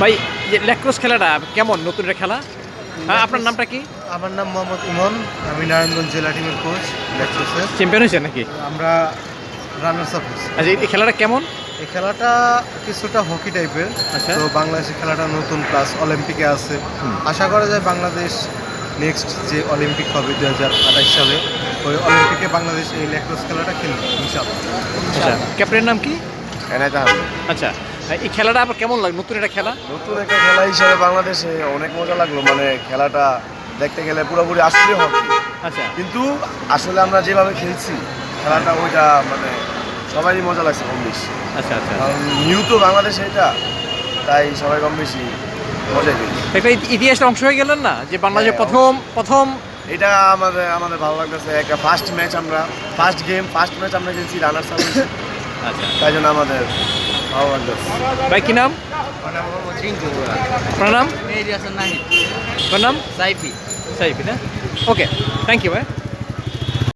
ভাই যে ল্যাক্রোস খেলাটা কেমন? নতুন একটা খেলা? হ্যাঁ আপনার নামটা কি? আমার নাম মোহাম্মদ ইমন। আমি নারায়ণগঞ্জ জেলা টিমের কোচ লেকচার্সের চ্যাম্পিয়ন হয়েছে নাকি? আমরা রানার্স আপ আচ্ছা এই খেলাটা কেমন? এই খেলাটা কিছুটা হকি টাইপের আচ্ছা। তো বাংলাদেশের খেলাটা নতুন প্লাস অলিম্পিকে আছে। আশা করা যায় বাংলাদেশ নেক্সট যে অলিম্পিক হবে দু হাজার আঠাশ সালে ওই অলিম্পিকে বাংলাদেশ এই ল্যাক্রোস খেলাটা খেলবে ইনশাআল্লাহ। আচ্ছা ক্যাপ্টেনের নাম কি? এনায়ত আহমেদ। আচ্ছা এই খেলাটা আবার কেমন লাগে নতুন একটা খেলা? নতুন একটা খেলা হিসাবে বাংলাদেশে অনেক মজা লাগল। মানে খেলাটা দেখতে গেলে পুরোপুরি আসলে হকি আচ্ছা। কিন্তু আসলে আমরা যেভাবে খেলছি খেলাটা ওইটা মানে সবারই মজা লাগছে কম বেশি। আচ্ছা আচ্ছা। নিউ তো বাংলাদেশে এটা তাই সবাই কম বেশি মজাই পেয়েছি একটা ইতি- ইতিহাসের অংশ হয়ে গেলেন না? যে বাংলাদেশের হ্যাঁ, প্রথম প্রথম এটা আমাদের আমাদের ভালো লাগতেছে। একটা ফার্স্ট ম্যাচ আমরা ফার্স্ট গেম ফার্স্ট ম্যাচ আমরা খেলছি রানার্স আপ আচ্ছা। তাই জন্য আমাদের ভাই কি নাম? প্রণাম? প্রণাম? সাইফি। সাইফি না? ওকে থ্যাংক ইউ ভাই।